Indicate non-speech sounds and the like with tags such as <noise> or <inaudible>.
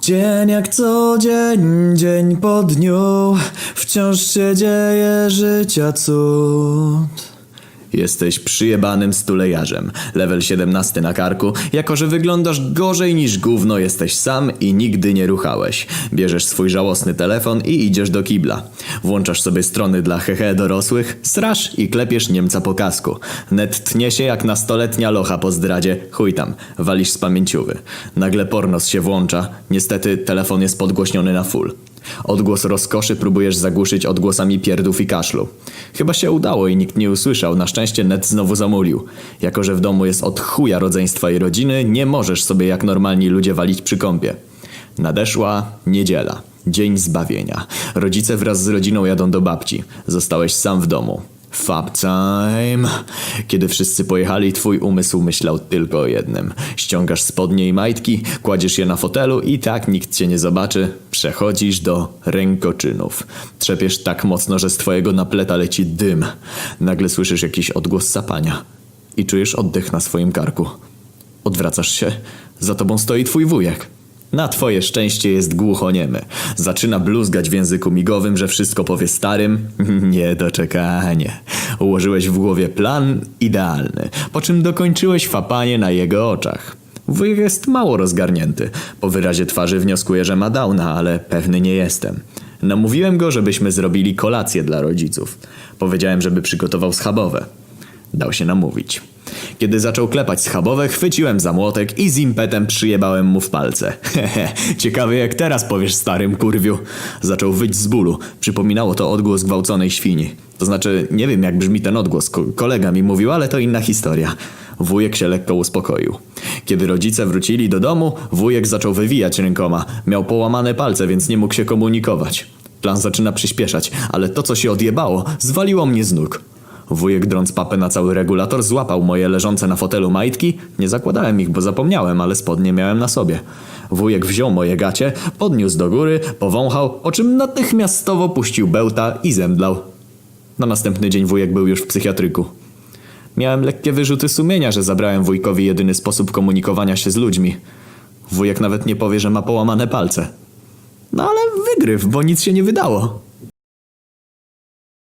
Dzień jak co dzień, dzień po dniu, wciąż się dzieje życia cud. Jesteś przyjebanym stulejarzem, level 17 na karku, jako że wyglądasz gorzej niż gówno, jesteś sam i nigdy nie ruchałeś. Bierzesz swój żałosny telefon i idziesz do kibla. Włączasz sobie strony dla hehe dorosłych, srasz i klepiesz Niemca po kasku. Net tnie się jak nastoletnia locha po zdradzie, chuj tam, walisz z pamięciówy. Nagle pornos się włącza, niestety telefon jest podgłośniony na full. Odgłos rozkoszy próbujesz zagłuszyć odgłosami pierdów i kaszlu. Chyba się udało i nikt nie usłyszał, na szczęście net znowu zamulił. Jako, że w domu jest od chuja rodzeństwa i rodziny, nie możesz sobie jak normalni ludzie walić przy kąpie. Nadeszła niedziela. Dzień zbawienia. Rodzice wraz z rodziną jadą do babci. Zostałeś sam w domu. Fab time. Kiedy wszyscy pojechali, twój umysł myślał tylko o jednym. Ściągasz spodnie i majtki, kładziesz je na fotelu i tak nikt cię nie zobaczy. Przechodzisz do rękoczynów. Trzepiesz tak mocno, że z twojego napleta leci dym. Nagle słyszysz jakiś odgłos sapania. I czujesz oddech na swoim karku. Odwracasz się. Za tobą stoi twój wujek. Na twoje szczęście jest głuchoniemy. Zaczyna bluzgać w języku migowym, że wszystko powie starym. <laughs> Niedoczekanie. Ułożyłeś w głowie plan idealny, po czym dokończyłeś fapanie na jego oczach. Wujek jest mało rozgarnięty. Po wyrazie twarzy wnioskuję, że ma downa, ale pewny nie jestem. Namówiłem go, żebyśmy zrobili kolację dla rodziców. Powiedziałem, żeby przygotował schabowe. Dał się namówić. Kiedy zaczął klepać schabowe, chwyciłem za młotek i z impetem przyjebałem mu w palce. <laughs> Hehe, ciekawe jak teraz powiesz starym kurwiu. Zaczął wyć z bólu. Przypominało to odgłos gwałconej świni. To znaczy, nie wiem jak brzmi ten odgłos, ko- kolega mi mówił, ale to inna historia. Wujek się lekko uspokoił. Kiedy rodzice wrócili do domu, wujek zaczął wywijać rękoma. Miał połamane palce, więc nie mógł się komunikować. Plan zaczyna przyspieszać, ale to co się odjebało, zwaliło mnie z nóg. Wujek drąc papę na cały regulator złapał moje leżące na fotelu majtki. Nie zakładałem ich, bo zapomniałem, ale spodnie miałem na sobie. Wujek wziął moje gacie, podniósł do góry, powąchał, o czym natychmiastowo puścił bełta i zemdlał. Na następny dzień wujek był już w psychiatryku. Miałem lekkie wyrzuty sumienia, że zabrałem wujkowi jedyny sposób komunikowania się z ludźmi. Wujek nawet nie powie, że ma połamane palce. No ale wygryw, bo nic się nie wydało.